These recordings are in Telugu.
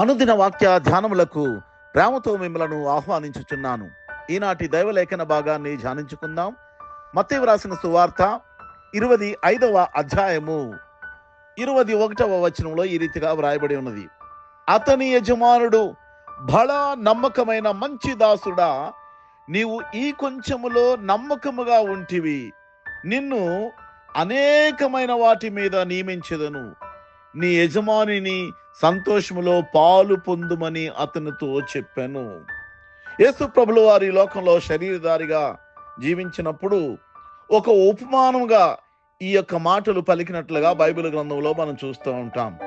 అనుదిన వాక్య ధ్యానములకు ప్రేమతో మిమ్మలను ఆహ్వానించుచున్నాను. ఈనాటి దైవలేఖన భాగాన్ని ధ్యానించుకుందాం. మత్తయి వ్రాసిన సువార్త ఇరవది ఐదవ అధ్యాయము. ఇరవై ఒకటవ వచనంలో ఈ రీతిగా వ్రాయబడి ఉన్నది. అతని యజమానుడు బళ నమ్మకమైన మంచి దాసుడా నీవు ఈ కొంచెములో నమ్మకముగా ఉంటివి. నిన్ను అనేకమైన వాటి మీద నియమించదను. నీ యజమానిని సంతోషములో పాలు పొందుమని అతనితో చెప్పాను. యేసు ప్రభులు వారి లోకంలో శరీరధారిగా జీవించినప్పుడు ఒక ఉపమానంగా ఈ యొక్క మాటలు పలికినట్లుగా బైబిల్ గ్రంథంలో మనం చూస్తూ ఉంటాం.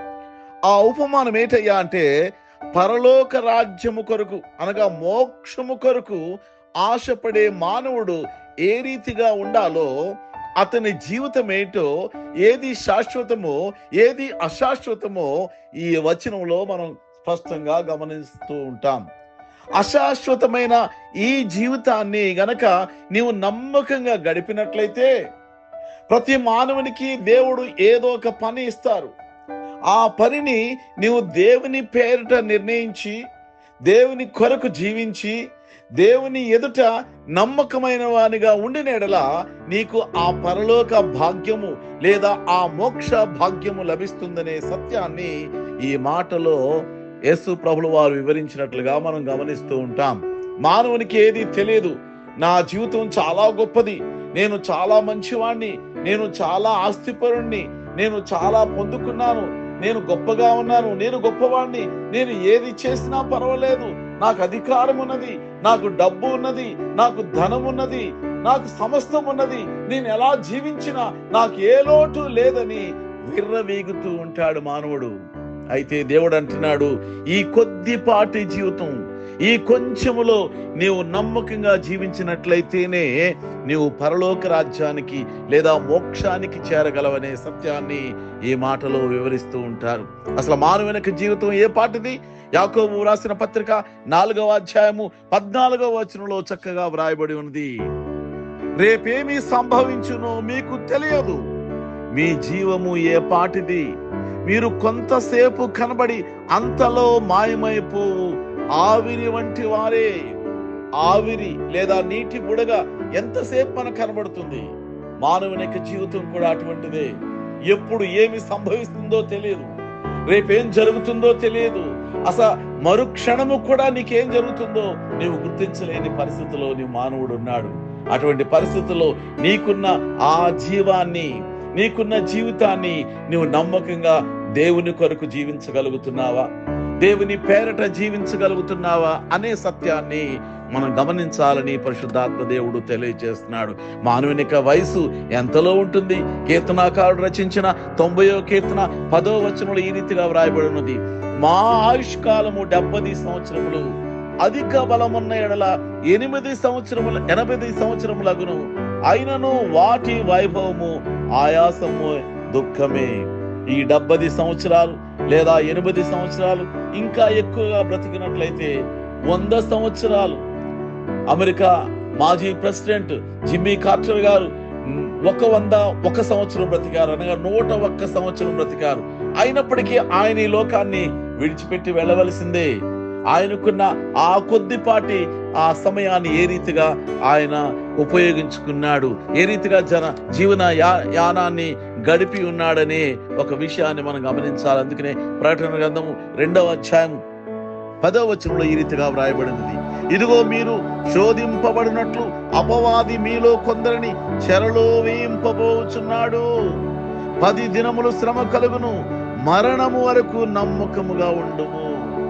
ఆ ఉపమానం ఏంటయ్యా అంటే పరలోక రాజ్యము కొరకు అనగా మోక్షము కొరకు ఆశపడే మానవుడు ఏ రీతిగా ఉండాలో అతని జీవితం ఏంటో ఏది శాశ్వతమో ఏది అశాశ్వతమో ఈ వచనంలో మనం స్పష్టంగా గమనిస్తూ ఉంటాం. అశాశ్వతమైన ఈ జీవితాన్ని గనక నీవు నమ్మకంగా గడిపినట్లయితే ప్రతి మానవునికి దేవుడు ఏదో ఒక పని ఇస్తారు. ఆ పనిని నీవు దేవుని పేరిట నిర్ణయించి దేవుని కొరకు జీవించి దేవుని ఎదుట నమ్మకమైన వానిగా ఉండిన ఎడల నీకు ఆ పరలోక భాగ్యము లేదా ఆ మోక్ష భాగ్యము లభిస్తుందనే సత్యాన్ని ఈ మాటలో యేసు ప్రభులు వారు వివరించినట్లుగా మనం గమనిస్తూ ఉంటాం. మానవునికి ఏది తెలియదు. నా జీవితం చాలా గొప్పది. నేను చాలా మంచివాణ్ణి. నేను చాలా ఆస్తిపరుణ్ణి. నేను చాలా పొందుకున్నాను. నేను గొప్పగా ఉన్నాను. నేను గొప్పవాణ్ణి. నేను ఏది చేసినా పర్వాలేదు. నాకు అధికారం ఉన్నది నాకు డబ్బు ఉన్నది నాకు ధనం ఉన్నది నాకు సమస్తం ఉన్నది. నేను ఎలా జీవించినా నాకు ఏ లోటు లేదని విర్రవీగుతూ ఉంటాడు మానవుడు. అయితే దేవుడు అంటున్నాడు ఈ కొద్దిపాటి జీవితం ఈ కొంచెములో నీవు నమ్మకంగా జీవించినట్లయితేనే నీవు పరలోక రాజ్యానికి లేదా మోక్షానికి చేరగలవనే సత్యాన్ని ఈ మాటలో వివరిస్తూ ఉంటారు. అసలు మానవునికి జీవితం ఏ పాటిది? యాకోబు రాసిన పత్రిక నాలుగవ అధ్యాయము పద్నాలుగవ వచనంలో చక్కగా వ్రాయబడి ఉన్నది. రేపేమి సంభవించునో మీకు తెలియదు. మీ జీవము ఏ పాటిది? మీరు కొంతసేపు కనబడి అంతలో మాయమైపోవు. ఆవిరి వంటి వారే. ఆవిరి లేదా నీటి బుడగ ఎంతసేపు మనకు కనబడుతుంది? మానవుని యొక్క జీవితం కూడా అటువంటిదే. ఎప్పుడు ఏమి సంభవిస్తుందో తెలియదు. రేపేం జరుగుతుందో తెలియదు. అసలు మరుక్షణము కూడా నీకేం జరుగుతుందో నీవు గుర్తించలేని పరిస్థితిలో నీ మానవుడు ఉన్నాడు. అటువంటి పరిస్థితుల్లో నీకున్న ఆ జీవాన్ని నీకున్న జీవితాన్ని నువ్వు నమ్మకంగా దేవుని కొరకు జీవించగలుగుతున్నావా? దేవుని పేరట జీవించగలుగుతున్నావా అనే సత్యాన్ని మనం గమనించాలని పరిశుద్ధాత్మ దేవుడు తెలియజేస్తున్నాడు. మానవునిక వయసు ఎంతలో ఉంటుంది? కీర్తనాకారుడు రచించిన తొంభయో కీర్తన పదో వచనంలో ఈ రీతిగా వ్రాయబడి ఉన్నది మా ఆయుష్కాలము డెబ్బది సంవత్సరములు అధిక బలమున్న ఎడల ఎనిమిది సంవత్సరముల ఎనభై సంవత్సరములగును. అయినను వాటి వైభవము ఆయాసము దుఃఖమే. ఈ డెబ్బది సంవత్సరాలు లేదా ఎనిమిది సంవత్సరాలు ఇంకా ఎక్కువగా బ్రతికినట్లయితే వంద సంవత్సరాలు. అమెరికా మాజీ ప్రెసిడెంట్ జిమ్మీ కార్టర్ గారు ఒక వంద ఒక సంవత్సరం బ్రతికారు అనగా నూట ఒక్క సంవత్సరం బ్రతికారు. అయినప్పటికీ ఆయన ఈ లోకాన్ని విడిచిపెట్టి వెళ్ళవలసిందే. ఆయనకున్న ఆ కొద్దిపాటి ఆ సమయాన్ని ఏ రీతిగా ఆయన ఉపయోగించుకున్నాడు? ఏ రీతిగా జన జీవన యా యానాన్ని గడిపి ఉన్నాడనే ఒక విషయాన్ని మనం గమనించాలి. అందుకనే ప్రకటన గ్రంథము రెండవ అధ్యాయం పదవ వచనంలో ఈ రీతిగా వ్రాయబడినది. ఇదిగో మీరు శోధింపబడినట్లు అపవాది మీలో కొందరిని చెరలో వేయింపబోచున్నాడు. పది దినములు శ్రమ కలుగును. మరణము వరకు నమ్మకముగా ఉండుము.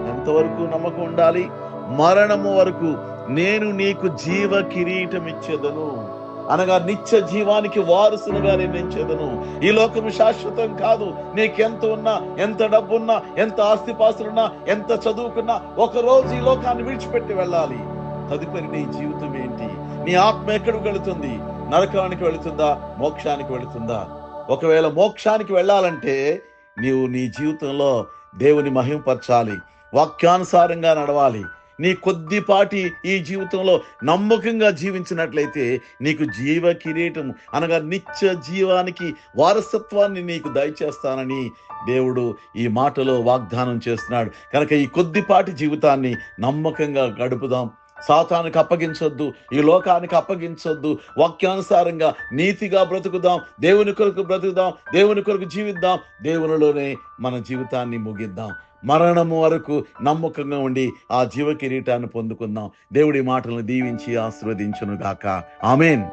ఎంతవరకు నమ్మకం ఉండాలి? మరణము వరకు నేను నీకు జీవ కిరీటం ఇచ్చేదను అనగా నిత్య జీవానికి వారసునుగా నిర్ణయించేదను ఈ లోకము శాశ్వతం కాదు. నీకెంత ఉన్నా ఎంత డబ్బున్నా ఎంత ఆస్తిపాస్తులున్నా ఎంత చదువుకున్నా ఒక రోజు ఈ లోకాన్ని విడిచిపెట్టి వెళ్ళాలి. తదుపరి నీ జీవితం ఏంటి? నీ ఆత్మ ఎక్కడికి వెళుతుంది? నరకానికి వెళుతుందా? మోక్షానికి వెళుతుందా? ఒకవేళ మోక్షానికి వెళ్ళాలంటే నీవు నీ జీవితంలో దేవుని మహింపరచాలి వాక్యానుసారంగా నడవాలి. నీ కొద్దిపాటి ఈ జీవితంలో నమ్మకంగా జీవించినట్లయితే నీకు జీవ కిరీటం అనగా నిత్య జీవానికి వారసత్వాన్ని నీకు దయచేస్తానని దేవుడు ఈ మాటలో వాగ్దానం చేస్తున్నాడు. కనుక ఈ కొద్దిపాటి జీవితాన్ని నమ్మకంగా గడుపుదాం. సాతానికి అప్పగించొద్దు ఈ లోకానికి అప్పగించొద్దు వాక్యానుసారంగా నీతిగా బ్రతుకుదాం దేవుని కొరకు బ్రతుకుదాం దేవుని కొరకు జీవిద్దాం. దేవునిలోనే మన జీవితాన్ని ముగిద్దాం. మరణము వరకు నమ్మకంగా ఉండి ఆ జీవ కిరీటాన్ని పొందుకుందాం. దేవుడి మాటలను దీవించి ఆశీర్వదించును గాక ఆమెన్.